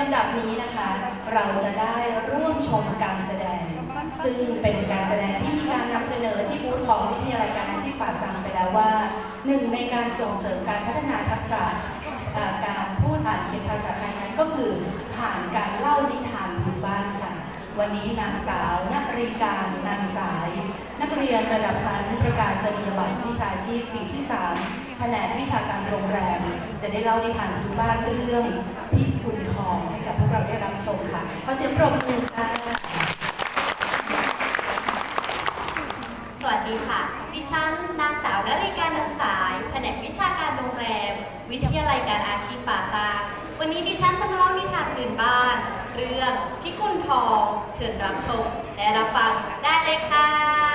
ลำดับนี้นะคะ เราจะได้ร่วมชมการแสดง ซึ่งเป็นการแสดงที่มีการนำเสนอที่บูธของวิทยาลัยการอาชีพป่าสังไปแล้วว่าหนึ่งในการส่งเสริมการพัฒนาทักษะการพูดอ่านเขียนภาษาไทยนั้นก็คือผ่านการเล่านิทานพื้นบ้านค่ะ วันนี้นางสาวนักรีการนางสาย นักเรียนระดับชั้นประกาศนียบัตรวิชาชีพปีที่3แผนกวิชาการโรงแรม จะได้เล่านิทานพื้นบ้านเรื่องพิ เราได้รับชมค่ะ ขอเสียงปรบมือค่ะ สวัสดีค่ะ ดิฉันนางสาวนริการนันสาย แผนกวิชาการโรงแรม วิทยาลัยการอาชีพป่าซางวันนี้ดิฉันจะมาเล่านิทานพื้นบ้าน เรื่องพิกุลทอง เชิญรับชม และรับฟังได้เลยค่ะ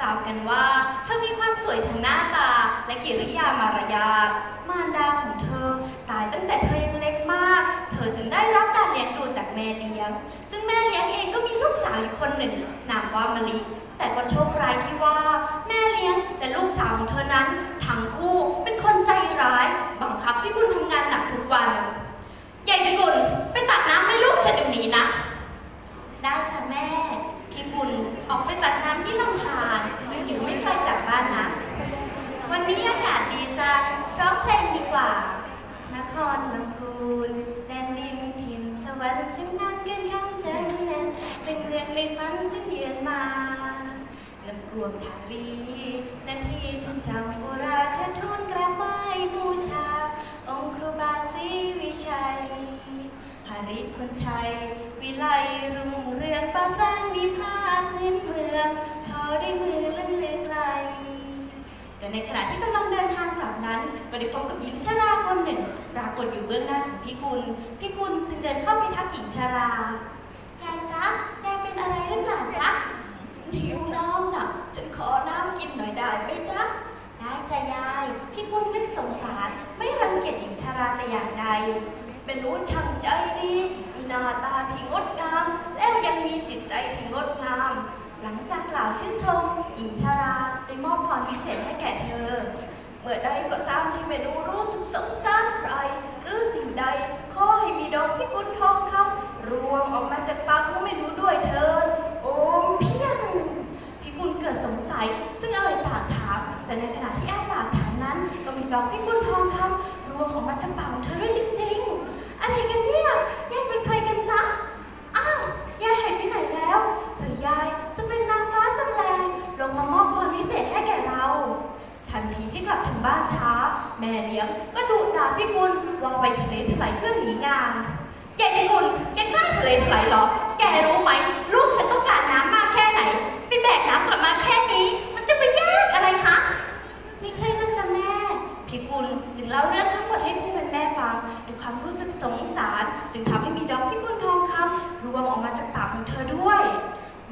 กล่าวกันว่าเธอมีความสวยทั้งหน้าตาและกิริยามารยาทมารดาของเธอ ตายตั้งแต่เธอยังเล็กมาก เธอจึงได้รับการเลี้ยงดูจากแม่เลี้ยง ซึ่งแม่เลี้ยงเองก็มีลูกสาวอยู่คนหนึ่ง นามว่ามะลิ แต่ก็โชคร้ายที่ว่า แม่เลี้ยงและลูกสาวของเธอนั้นทั้งคู่เป็นคนใจร้าย บังคับพิกุลทำงานหนักทุกวัน ใหญ่พิกุลไปตักน้ำให้ลูกฉันเดี๋ยวนี้นะ ได้จ้ะแม่ พี่บุญออกไปตักน้ำที่ลำธารซึ่งอยู่ไม่ไกลจากบ้านนะ วันนี้อากาศดีจังร้องเพลงดีกว่า นครลำพูนแดนดินถิ่นสวรรค์ฉันนั่งกันคำจันทร์นั้นเป็นเรื่องในฝันฉันเยือนมาลำพ วงทาลีนาทีฉันจำโบราณเธอทูลกราบไหว้บูชา องค์ครูบาศรีวิชัยหาริคนชัย วิไลรุ่งเรืองป่าสร้างมีผ้าพื้นเมืองทอด้วยมือเลื่อนเลือไกล แต่ในขณะที่กำลังเดินทางกลับนั้น ก็ได้พบกับหญิงชราคนหนึ่ง ปรากฏอยู่เบื้องหน้าของพี่กุล พี่กุลจึงเดินเข้าไปทักหญิงชรายายจ๊ะยายเป็นอะไรหรือเปล่าจ๊ะฉันหิวน้ำน่ะ ฉันขอน้ำกินหน่อยได้ไหมจ๊ะ ได้จ้ะยาย พี่กุลนึกสงสาร ไม่รังเกียจหญิงชราแต่อย่างใดเป็นหนูช่างใจดี มีหน้าตาที่งดงาม แล้วยังมีจิตใจที่งดงาม หลังจากกล่าวชื่นชม หญิงชาราได้มอบพรวิเศษให้แก่เธอ เมื่อใดก็ตามที่แม่หนูรู้สึกสงสารใครหรือสิ่งใด ขอให้มีดอกพิกุลทองคำรวงออกมาจากปากของแม่หนูด้วยเถิดโอมเพียง พิกุลเกิดสงสัย จึงเอ่ยปากถาม แต่ในขณะที่แอ้าปากถามนั้น ก็มีดอกพิกุลทองคำรวงออกมาจากปากของเธอด้วยจริง ๆ อะไรกันเนี่ยยายเป็นใครกันจ๊ะ อ้าวยายหายไปไหนแล้วหรือยายจะเป็นนางฟ้าจำแรงลงมามอบพรวิเศษให้แก่เรา ทันทีที่กลับถึงบ้านช้า แม่เลี้ยงก็ดุด่าพี่กุลว่าไปทะเลถลายเพื่อหนีงานแกพี่กุลแกกล้าทะเลถลายเหรอ แกรู้ไหม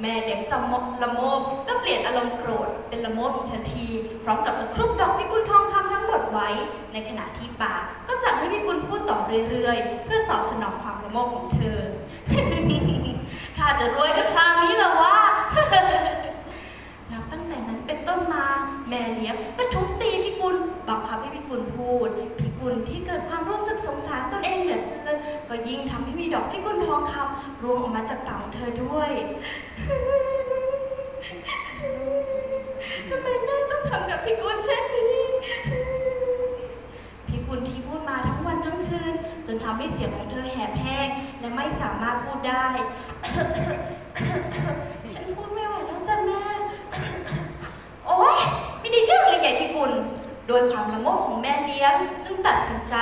แม่เด็กจำละโมบก็เปลี่ยนอารมณ์โกรธเป็นละโมบทันที พร้อมกับตะครุบดอกพิกุลทองคำทั้งหมดไว้ ในขณะที่ปาก็สั่งให้พิกุลพูดต่อเรื่อยๆ เพื่อตอบสนองความละโมบของเธอข้าจะรวยกับคราวนี้ละวะนับตั้งแต่นั้นเป็นต้นมา แม่เลี้ยงก็ทุบตีพิกุลบังคับให้พิกุลพูดพิกุลที่เกิดความรู้สึกสงสารตนเองเหลือเกินก็ยิ่งทำให้มีดอกพิกุลทองคำรวมออกมาจากปากของเธอด้วย ทำไมแม่ต้องทำกับพี่กุลเช่นนี้ พี่กุลที่พูดมาทั้งวันทั้งคืน จนทำให้เสียงของเธอแหบแห้งและไม่สามารถพูดได้ ฉันพูดไม่ไหวแล้วจ้ะแม่ โอ๊ย ไม่ได้เรื่องเลยใหญ่พี่กุลโดยความละโมบของแม่เลี้ยง จึงตัดสินใจ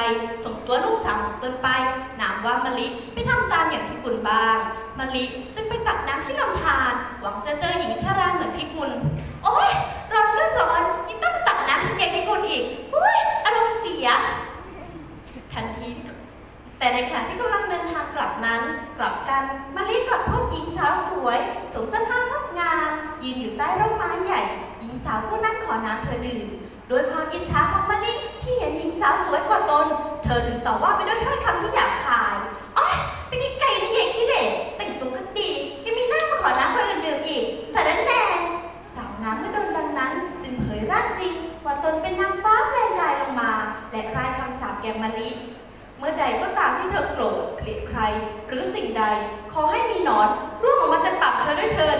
ส่งตัวลูกสาวของตนไป นามว่ามะลิไปทำตามอย่างพี่กุลบ้าง มะลิจึงไปตักน้ำที่ลำธารหวังจะเจอหญิงชราเหมือนพี่กุล โอ๊ยร้อนก็ร้อนนี่ต้องตักน้ำให้ใหญ่พี่กุลอีกอุ้ยอารมณ์เสีย ทันทีแต่ในขณะที่กำลังเดินทางกลับนั้น กลับกันมาลิกลับพบหญิงสาวสวยสวมเสื้อผ้างดงามยืนอยู่ใต้ร่มไม้ใหญ่ หญิงสาวผู้นั้นขอน้ำเธอดื่มโดยความอิจฉาของมาลิที่เห็นหญิงสาวสวยกว่าตน เธอจึงตอบว่าไปด้วยถ้อยคำที่หยาบคาย รือสิ่งใด ขอให้มีหนอนร่วงออกมาจากปากเธอด้วยเถิด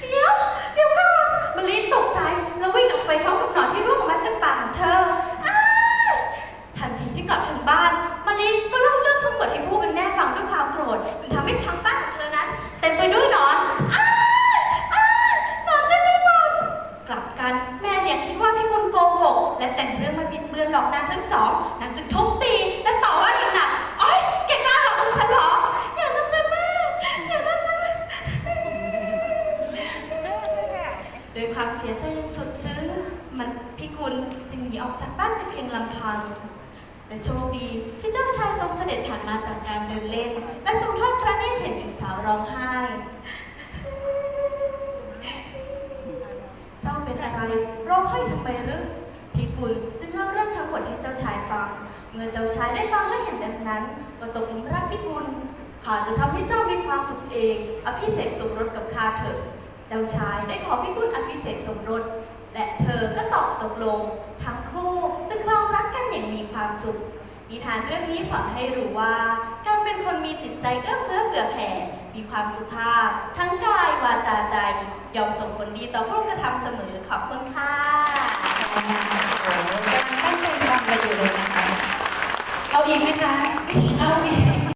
เดี๋ยวเดี๋ยวก่อนมะลิตกใจแล้ววิ่งออกไปพร้อมกับหนอน มันพี่กุลจึงหนีออกจากบ้านแต่เพียงลำพังแต่โชคดีที่เจ้าชายทรงเสด็จผ่านมาจากการเดินเล่น และทรงทอดพระเนตรเห็นหญิงสาวร้องไห้ เจ้าเป็นอะไรร้องไห้ทำไมหรือพิกุลจึงเล่าเรื่องทั้งหมดให้เจ้าชายฟัง เมื่อเจ้าชายได้ฟังและเห็นดังนั้นก็ตกหลุมรักพิกุลข้าจะทำให้เจ้ามีความสุขเอง อภิเษกสมรสกับข้าเถอะเจ้าชายได้ขอพิกุลอภิเษกสมรส และเธอก็ตอบตกลง ทั้งคู่จะครองรักกันอย่างมีความสุข นิทานเรื่องนี้สอนให้รู้ว่า การเป็นคนมีจิตใจเอื้อเฟื้อเผื่อแผ่ มีความสุภาพ ทั้งกายวาจาใจ ยอมส่งผลดีต่อผู้กระทำเสมอขอบคุณค่ะโอ้โหกำลังตั้งใจฟังไปอยู่เลยนะคะ เอาอีกไหมคะ เอาอีก